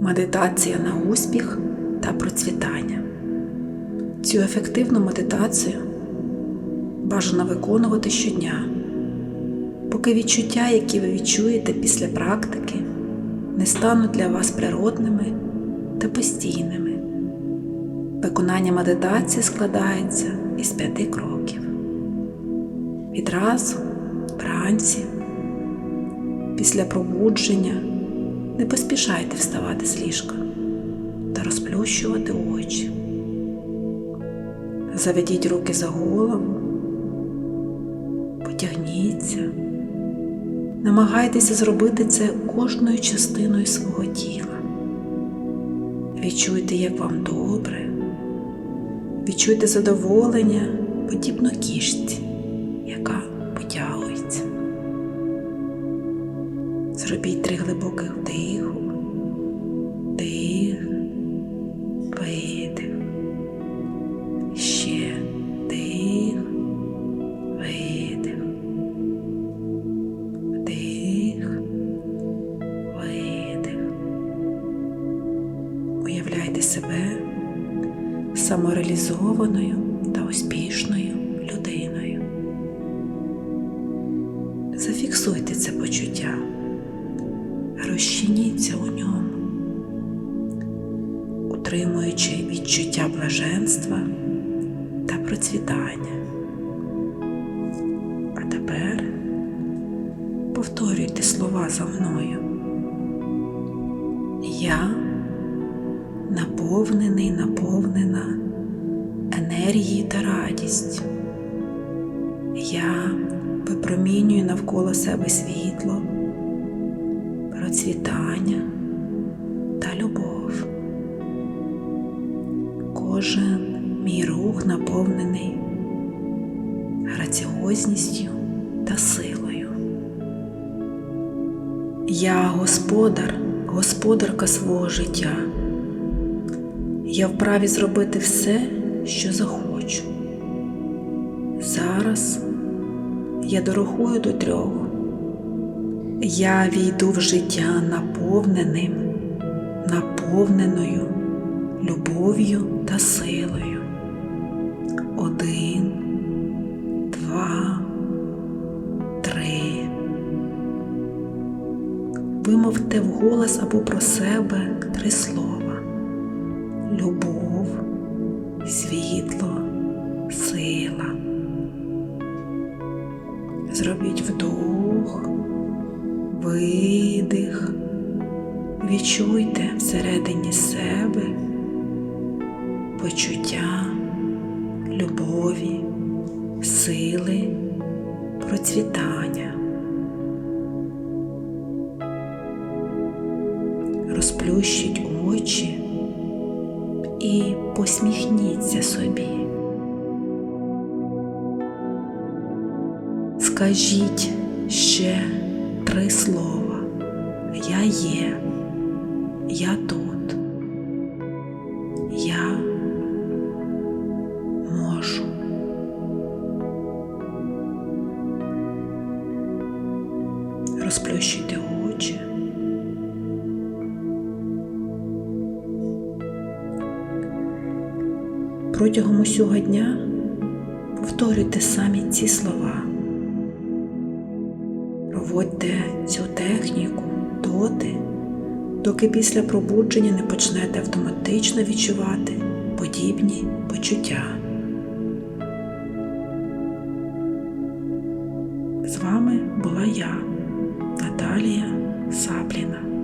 Медитація на успіх та процвітання. Цю ефективну медитацію бажано виконувати щодня, поки відчуття, які ви відчуєте після практики, не стануть для вас природними та постійними. Виконання медитації складається із п'яти кроків. Відразу, вранці, після пробудження не поспішайте вставати з ліжка та розплющувати очі. Заведіть руки за голову, потягніться, намагайтеся зробити це кожною частиною свого тіла. Відчуйте, як вам добре, відчуйте задоволення, подібно кішці, яка потягується. Зробіть три глибоких вдиху, вдих, видих. Ще вдих, видих. Вдих, видих. Уявляйте себе самореалізованою та успішною людиною. Зафіксуйте це почуття, розчиніться у ньому, утримуючи відчуття блаженства та процвітання. А тепер повторюйте слова за мною. Я наповнений, наповнена енергією та радістю. Я випромінюю навколо себе світло, процвітання та любов. Кожен мій рух наповнений граціозністю та силою. Я господар, господарка свого життя. Я вправі зробити все, що захочу. Зараз я дорахую до трьох. Я війду в життя наповненим, наповненою любов'ю та силою. Один, два, три. Вимовте вголос або про себе три слова. Любов, світло, сила. Зробіть вдох, видих, відчуйте всередині себе почуття любові, сили, процвітання. Розплющіть очі і посміхніться собі. Скажіть ще три слова. Я є, я тут, я можу. Розплющуйте очі. Протягом усього дня повторюйте самі ці слова. Проводьте цю техніку доти, доки після пробудження не почнете автоматично відчувати подібні почуття. З вами була я, Наталія Сапліна.